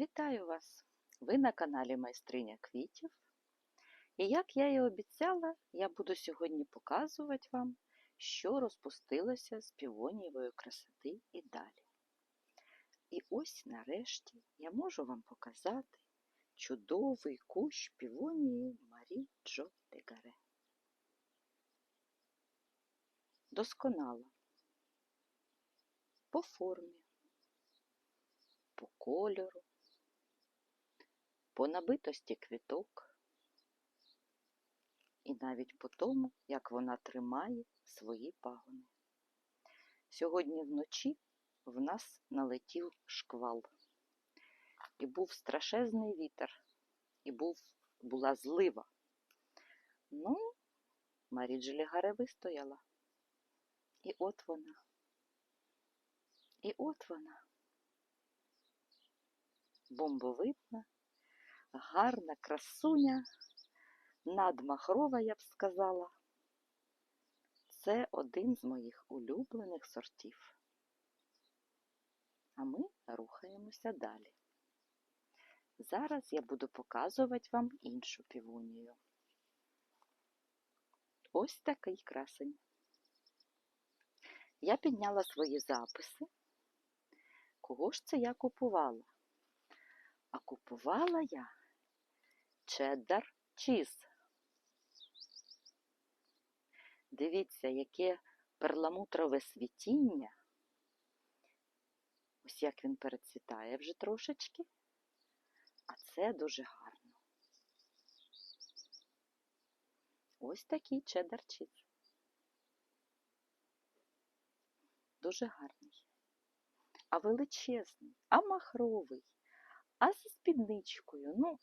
Вітаю вас! Ви на каналі Майстриня квітів. І як я і обіцяла, я буду сьогодні показувати вам, що розпустилося з півонієвої красоти і далі. І ось нарешті я можу вам показати чудовий кущ півонії Марі Джо Дегаре. Досконало. По формі, по кольору, по набитості квіток і навіть по тому, як вона тримає свої пагони. Сьогодні вночі в нас налетів шквал, і був страшезний вітер, і був, була злива. Ну, Марі Джелігаре вистояла. І от вона. І от вона. Бомбовидна, гарна красуня, надмахрова, я б сказала. Це один з моїх улюблених сортів. А ми рухаємося далі. Зараз я буду показувати вам іншу півонію. Ось такий красень. Я підняла свої записи. Кого ж це я купувала? А купувала я чеддер чіз. Дивіться, яке перламутрове світіння. Ось як він перецвітає вже трошечки. А це дуже гарно. Ось такий чеддер чіз. Дуже гарний. А величезний, а махровий, а зі спідничкою. Ну,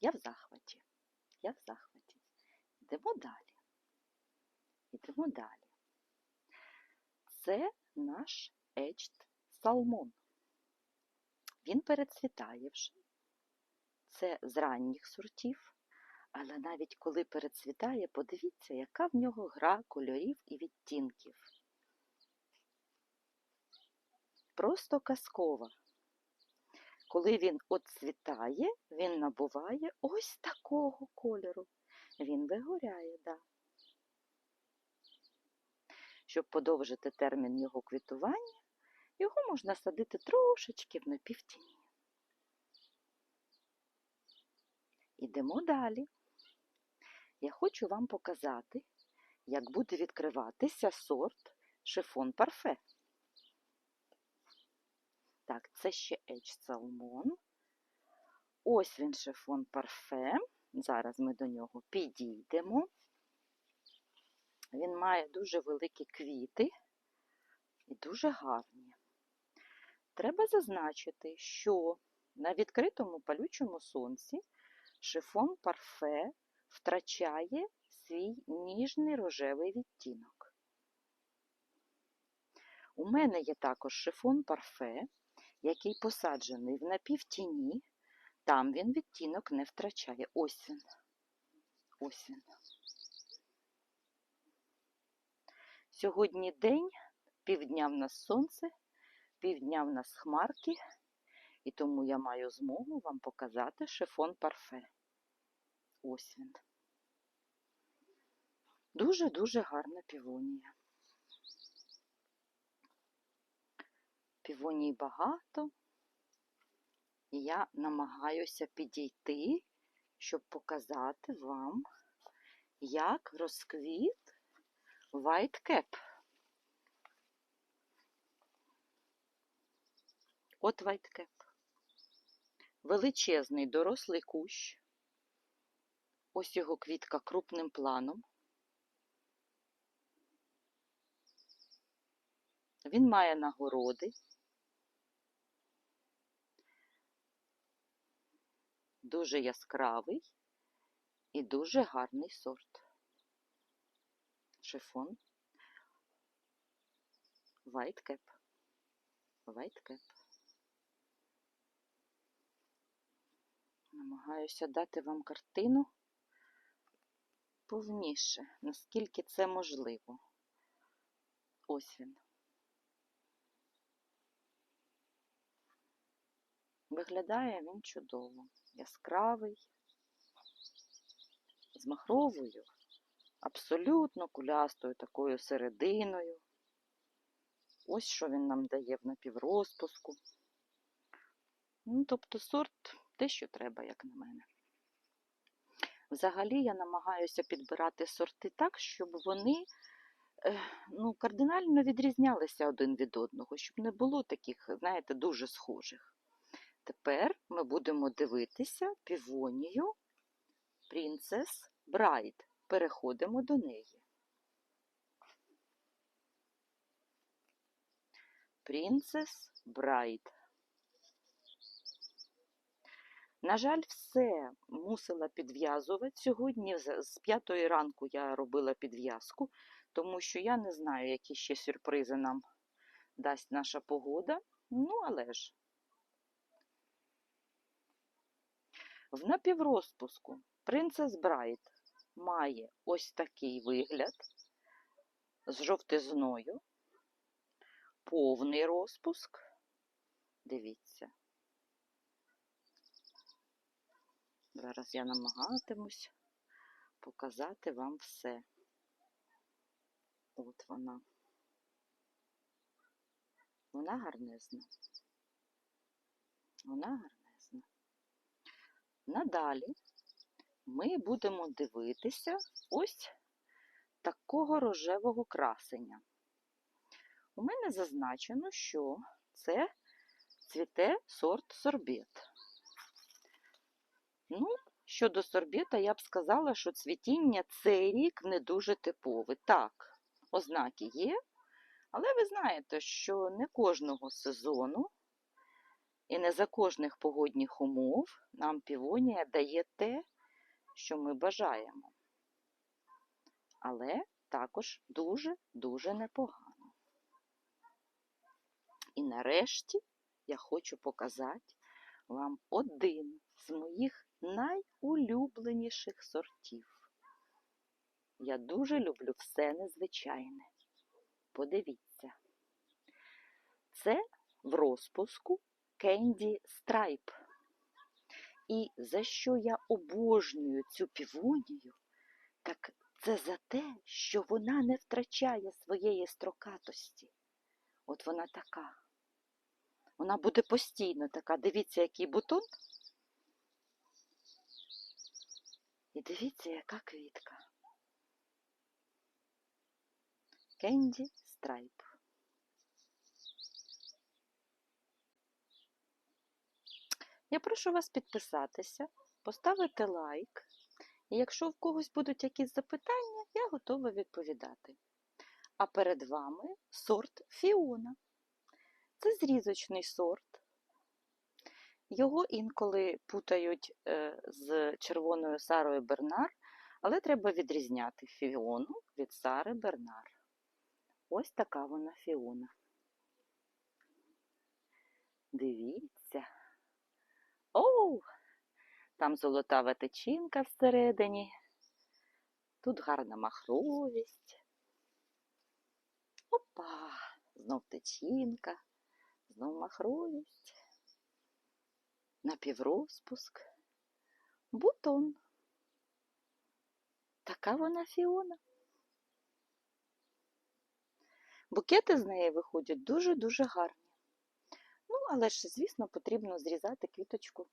я в захваті. Я в захваті. Йдемо далі. Йдемо далі. Це наш ечт салмон. Він перецвітає вже. Це з ранніх сортів. Але навіть коли перецвітає, подивіться, яка в нього гра кольорів і відтінків. Просто казкова. Коли він оцвітає, він набуває ось такого кольору. Він вигоряє, да. Щоб подовжити термін його квітування, його можна садити трошечки в напівтіні. Ідемо далі. Я хочу вам показати, як буде відкриватися сорт шифон парфе. Так, це ще H Salmon. Ось він шифон парфе. Зараз ми до нього підійдемо. Він має дуже великі квіти і дуже гарні. Треба зазначити, що на відкритому палючому сонці шифон парфе втрачає свій ніжний рожевий відтінок. У мене є також шифон парфе, який посаджений в напівтіні, там він відтінок не втрачає. Ось він. Ось він. Сьогодні день, півдня в нас сонце, півдня в нас хмарки, і тому я маю змогу вам показати шифон парфе. Ось він. Дуже-дуже гарна півонія. Півоній багато, і я намагаюся підійти, щоб показати вам, як розквіт Cap. От Cap. Величезний дорослий кущ. Ось його квітка крупним планом. Він має нагороди. Дуже яскравий і дуже гарний сорт. Шифон. White Cap. White Cap. Намагаюся дати вам картину повніше, наскільки це можливо. Ось він. Виглядає він чудово, яскравий, з махровою, абсолютно кулястою такою серединою. Ось що він нам дає в напіврозпуску. Ну, тобто сорт те, що треба, як на мене. Взагалі я намагаюся підбирати сорти так, щоб вони е, ну, кардинально відрізнялися один від одного, щоб не було таких, знаєте, дуже схожих. Тепер ми будемо дивитися півонію Princess Bride. Переходимо до неї. Princess Bride. На жаль, все мусила підв'язувати. Сьогодні з п'ятої ранку я робила підв'язку, тому що я не знаю, які ще сюрпризи нам дасть наша погода. Ну, але ж. В напіврозпуску Princess Bride має ось такий вигляд з жовтизною, повний розпуск. Дивіться. Зараз я намагатимусь показати вам все. От вона. Вона гарнезна. Вона гарнезна. Надалі ми будемо дивитися ось такого рожевого красення. У мене зазначено, що це цвіте сорт сорбет. Ну, щодо сорбета, я б сказала, що цвітіння цей рік не дуже типове. Так, ознаки є, але ви знаєте, що не кожного сезону і не за кожних погодних умов нам півонія дає те, що ми бажаємо. Але також дуже-дуже непогано. І нарешті я хочу показати вам один з моїх найулюбленіших сортів. Я дуже люблю все незвичайне. Подивіться. Це в розпуску Candy Stripe. І за що я обожнюю цю півонію, так це за те, що вона не втрачає своєї строкатості. От вона така. Вона буде постійно така. Дивіться, який бутон. І дивіться, яка квітка. Кенді Страйп. Я прошу вас підписатися, поставити лайк. І якщо в когось будуть якісь запитання, я готова відповідати. А перед вами сорт Фіона. Це зрізочний сорт. Його інколи путають е, з червоною Сарою Бернар, але треба відрізняти Фіону від Сари Бернар. Ось така вона Фіона. Дивіться. Оу! Там золотава течінка всередині. Тут гарна махровість. Опа! Знов течінка, знов махровість. Напіврозпуск. Бутон. Така вона Фіона. Букети з неї виходять дуже-дуже гарні. Але ж, звісно, потрібно зрізати квіточку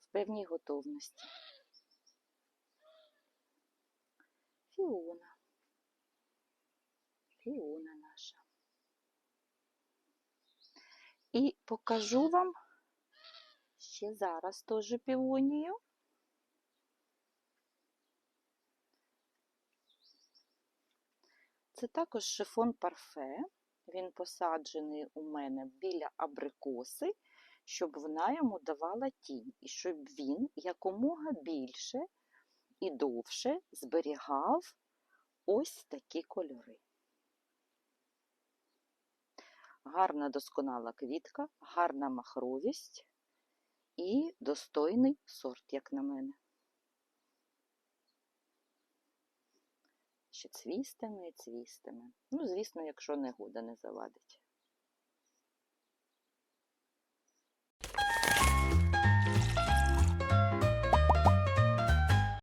в певній готовності. Фіона. Фіона наша. І покажу вам ще зараз теж півонію. Це також шифон парфе. Він посаджений у мене біля абрикоси, щоб вона йому давала тінь, і щоб він якомога більше і довше зберігав ось такі кольори. Гарна досконала квітка, гарна махровість і достойний сорт, як на мене. Ще цвістиме і цвістиме. Ну, звісно, якщо негода не завадить.